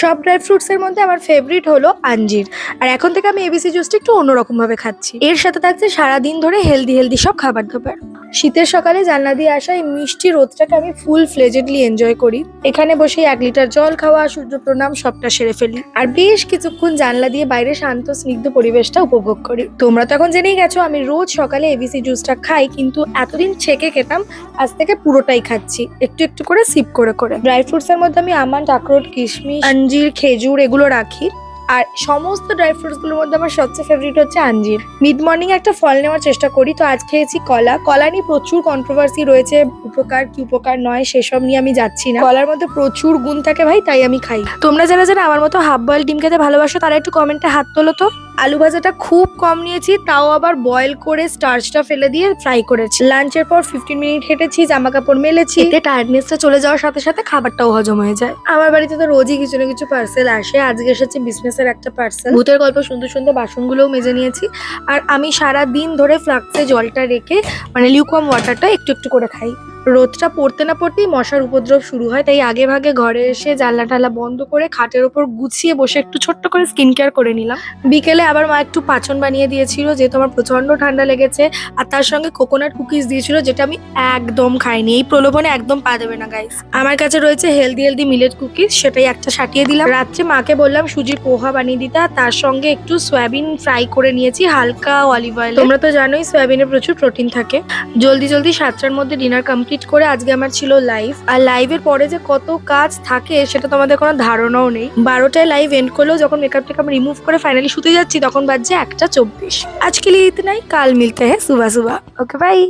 সব ড্রাই ফ্রুটসের মধ্যে আমার ফেভারিট হলো আঞ্জির। আর এখন থেকে আমি এবিসি জুসটা একটু অন্যরকম ভাবে খাচ্ছি। এর সাথে থাকছে সারাদিন ধরে হেলদি হেলদি সব খাবার দাবার। শীতের সকালে জানলা দিয়ে আসা এই মিষ্টি রোদটাকে আমি ফুল ফ্লেজেডলি এনজয় করি। এখানে বসে এক লিটার জল খাওয়া, সূর্য প্রণাম সবটা সেরে ফেলি। আর বেশ কিছুক্ষণ জানলা দিয়ে বাইরে শান্ত, স্নিগ্ধ পরিবেশটা উপভোগ করি। তোমরা তো এখন জেনেই গেছো, আমি রোজ সকালে এবিসি জুসটা খাই, কিন্তু এতদিন ছেঁকে খেতাম, আজ থেকে পুরোটাই খাচ্ছি। একটু একটু করে সিপ করে করে। ড্রাই ফ্রুটস এর মধ্যে আমি আমন্ড, আখরোট, কিশমিশ আঞ্জির খেজুর এগুলো রাখি। আর সমস্ত ড্রাই ফ্রুটসগুলোর মধ্যে আমার সবচেয়ে ফেভারিট হচ্ছে আঞ্জির মিড মর্নিং একটা ফল নেওয়ার চেষ্টা করি, তো আজ খেয়েছি কলা। কলা নিয়ে প্রচুর কন্ট্রোভার্সি রয়েছে, উপকার কি উপকার নয় সেসব নিয়ে আমি যাচ্ছি না। কলার মধ্যে প্রচুর গুণ থাকে ভাই, তাই আমি খাই। তোমরা যারা যারা আমার মতো হাফ বয়েল ডিম খেতে ভালোবাসো, তারা একটু কমেন্টে হাত তোলো তো। আলু ভাজাটা খুব কম নিয়েছি, তাও আবার বয়েল করে স্টার্চটা ফেলে দিয়ে ফ্রাই করেছি। লাঞ্চের পর ফিফটিন মিনিট হেঁটেছি জামা কাপড় মেলেছি। এতে টায়ার্ডনেসটা চলে যাওয়ার সাথে সাথে খাবারটাও হজম হয়ে যায়। আমার বাড়িতে তো রোজই কিছু না কিছু পার্সেল আসে। আজকে এসেছে বিজনেসের একটা পার্সেল ভূতের গল্প, সুন্দর সুন্দর বাসনগুলোও মেজে নিয়েছি। আর আমি সারা দিন ধরে ফ্লাক্সে জলটা রেখে মানে লিউকম ওয়াটারটা একটু একটু করে খাই। রোদটা পড়তে না পড়তেই মশার উপদ্রব শুরু হয়, তাই আগে ভাগে ঘরে এসে জানলা টালা বন্ধ করে খাটের ওপর গুছিয়ে বসে একটু ছোট্ট করে স্কিন কেয়ার করে নিলাম। বিকেলে আবার মা একটু পাচন বানিয়ে দিয়েছিল, যেহেতু আমার প্রচণ্ড ঠান্ডা লেগেছে, আর তার সঙ্গে কোকোনাট কুকিজ দিয়েছিল, যেটা আমি একদম খাইনি। এই প্রলোভনে একদম পা দেবে না গাইস আমার কাছে রয়েছে হেলদি হেলদি মিলেট কুকিজ সেটাই একটা সাটিয়ে দিলাম। রাত্রে মাকে বললাম, সুজির পোহা বানিয়ে দিতে। তার সঙ্গে একটু সয়াবিন ফ্রাই করে নিয়েছি, হালকা অলিভ অয়েল তোমরা তো জানোই সয়াবিনে প্রচুর প্রোটিন থাকে। জলদি জলদি সাতটার মধ্যে ডিনার কমপ্লিট করে আজকে আমার ছিল লাইভ আর লাইভের পরে যে কত কাজ থাকে সেটা তোমাদের কোনো ধারণাও নেই। বারোটায় লাইভ এন্ড করলেও যখন মেকআপ টেকআপ রিমুভ করে ফাইনালি শুতে যাচ্ছি, তখন বাজছে একটা চব্বিশ। আজকে লিয়ে ইতনাই কাল মিলতে হ্যাঁ সুবা সুবা ওকে বাই